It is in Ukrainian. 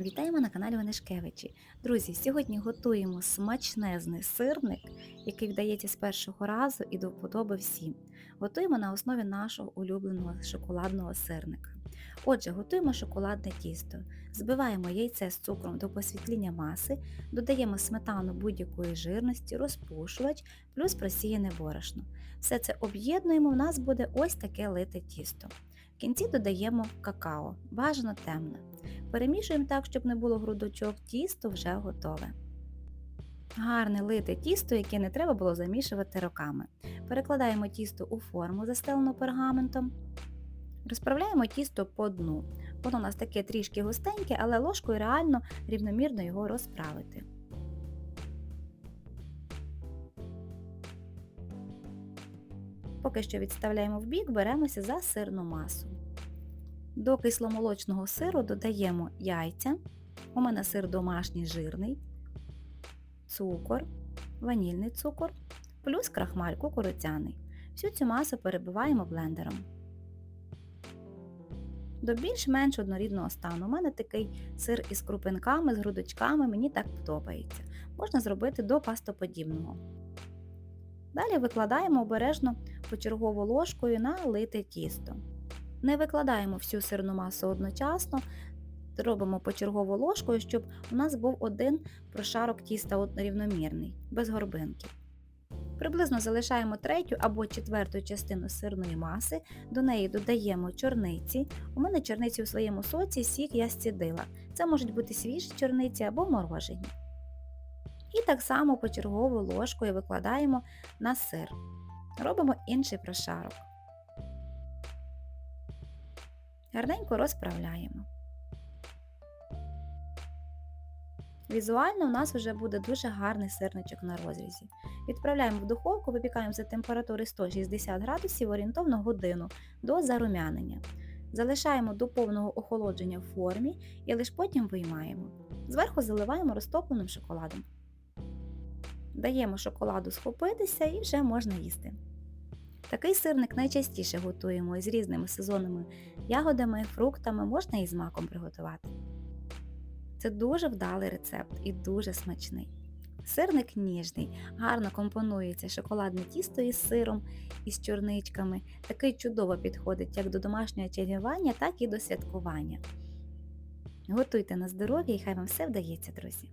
Вітаємо на каналі Онишкевичі. Друзі, сьогодні готуємо смачнезний сирник, який вдається з першого разу і до вподоби всім. Готуємо на основі нашого улюбленого шоколадного сирника. Отже, готуємо шоколадне тісто, збиваємо яйце з цукром до посвітління маси, додаємо сметану будь-якої жирності, розпушувач, плюс просіяне борошно. Все це об'єднуємо, у нас буде ось таке лите тісто. В кінці додаємо какао, бажано темне. Перемішуємо так, щоб не було грудочок, тісто вже готове. Гарне лите тісто, яке не треба було замішувати роками. Перекладаємо тісто у форму, застелену пергаментом. Розправляємо тісто по дну. Воно у нас таке трішки густеньке, але ложкою реально рівномірно його розправити. Поки що відставляємо в бік, беремося за сирну масу. До кисломолочного сиру додаємо яйця, у мене сир домашній жирний, цукор, ванільний цукор, плюс крахмаль кукурудзяний. Всю цю масу перебиваємо блендером. До більш-менш однорідного стану. У мене такий сир із крупинками, з грудочками, мені так подобається. Можна зробити до пастоподібного. Далі викладаємо обережно почергово ложкою на лите тісто. Не викладаємо всю сирну масу одночасно, робимо почергово ложкою, щоб у нас був один прошарок тіста рівномірний, без горбинки. Приблизно залишаємо третю або четверту частину сирної маси, до неї додаємо чорниці. У мене чорниці у своєму соці сік я зцідила. Це можуть бути свіжі чорниці або морожені. І так само почергово ложкою викладаємо на сир. Робимо інший прошарок. Гарненько розправляємо. Візуально у нас вже буде дуже гарний сирничок на розрізі. Відправляємо в духовку, випікаємо за температури 160 градусів орієнтовно годину до зарум'янення. Залишаємо до повного охолодження в формі і лише потім виймаємо. Зверху заливаємо розтопленим шоколадом. Даємо шоколаду схопитися і вже можна їсти. Такий сирник найчастіше готуємо із різними сезонними ягодами, фруктами, можна і з маком приготувати. Це дуже вдалий рецепт і дуже смачний. Сирник ніжний, гарно компонується шоколадне тісто із сиром і з чорничками. Такий чудово підходить як до домашнього чарівання, так і до святкування. Готуйте на здоров'я і хай вам все вдається, друзі!